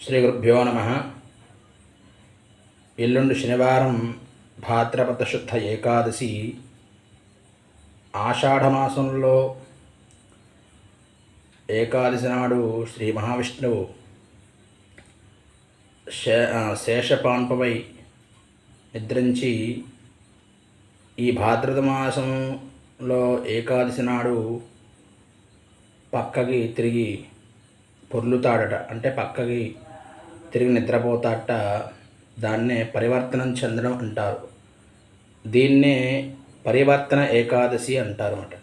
శ్రీ గురుభ్యో నమ. ఎల్లుండి శనివారం భాద్రపద శుద్ధ ఏకాదశి. ఆషాఢమాసంలో ఏకాదశి నాడు శ్రీ మహావిష్ణువు శే ఆ, నిద్రించి ఈ భాద్రద మాసంలో ఏకాదశి నాడు పక్కకి తిరిగి పొర్లుతాడట. అంటే పక్కకి తిరిగి నిద్రపోతాట దాన్నే పరివర్తనం చెందడం అంటారు. దీన్నే పరివర్తన ఏకాదశి అంటారు అన్నమాట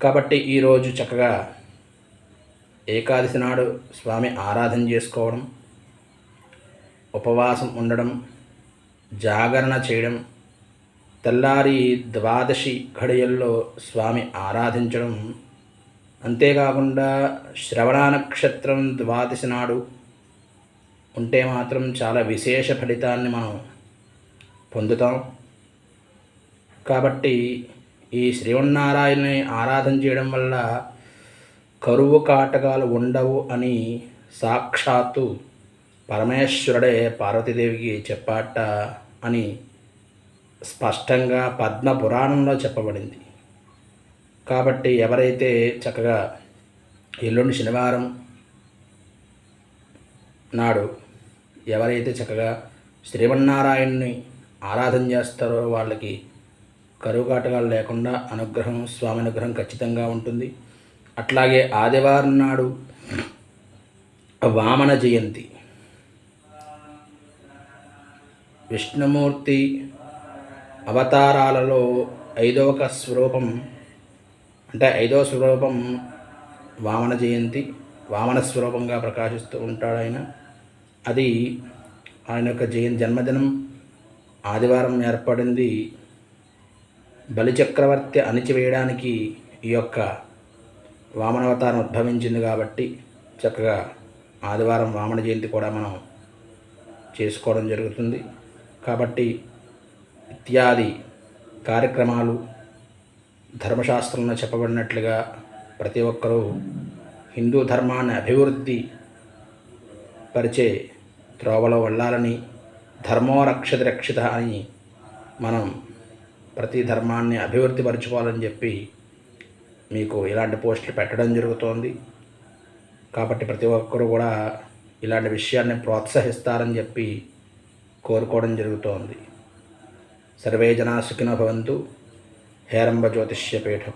కాబట్టి ఈరోజు చక్కగా ఏకాదశి నాడు స్వామి ఆరాధన చేసుకోవడం ఉపవాసం ఉండడం జాగరణ చేయడం తెల్లారి ద్వాదశి ఘడియల్లో స్వామి ఆరాధించడం అంతేకాకుండా శ్రవణ నక్షత్రం ద్వాదశి నాడు ఉంటే మాత్రం చాలా విశేష ఫలితాన్ని మనం పొందుతాం. కాబట్టి ఈ శ్రీవన్నారాయణని ఆరాధన చేయడం వల్ల కరువు కాటకాలు ఉండవు అని సాక్షాత్తు పరమేశ్వరుడే పార్వతీదేవికి చెప్పాట అని స్పష్టంగా పద్మ పురాణంలో చెప్పబడింది. కాబట్టి ఎవరైతే చక్కగా ఎల్లుండి శనివారం నాడు ఎవరైతే చక్కగా శ్రీమన్నారాయణ్ణి ఆరాధన చేస్తారో వాళ్ళకి కరువు కాటకాలు లేకుండా అనుగ్రహం స్వామి అనుగ్రహం ఖచ్చితంగా ఉంటుంది. అట్లాగే ఆదివారం నాడు వామన జయంతి. విష్ణుమూర్తి అవతారాలలో ఐదవ స్వరూపం అంటే ఐదవ స్వరూపం వామన జయంతి. వామన స్వరూపంగా ప్రకాశిస్తూ ఉంటాడు ఆయన. అది ఆయన యొక్క జయంతి జన్మదినం ఆదివారం ఏర్పడింది. బలిచక్రవర్తి అణిచివేయడానికి ఈ యొక్క వామనావతారం ఉద్భవించింది కాబట్టి చక్కగా ఆదివారం వామన జయంతి కూడా మనం చేసుకోవడం జరుగుతుంది. కాబట్టి ఇత్యాది కార్యక్రమాలు ధర్మశాస్త్రంలో చెప్పబడినట్లుగా ప్రతి ఒక్కరూ హిందూ ధర్మాన్ని అభివృద్ధి పరిచే త్రోవలో వెళ్ళాలని ధర్మో రక్షిత రక్షిత అని మనం ప్రతి ధర్మాన్ని అభివృద్ధి పరచుకోవాలని చెప్పి మీకు ఇలాంటి పోస్టులు పెట్టడం జరుగుతోంది. కాబట్టి ప్రతి ఒక్కరూ కూడా ఇలాంటి విషయాన్ని ప్రోత్సహిస్తారని చెప్పి కోరుకోవడం జరుగుతోంది. సర్వే జనా సుఖినో భవంతు. హేరంబ జ్యోతిష్యపీఠం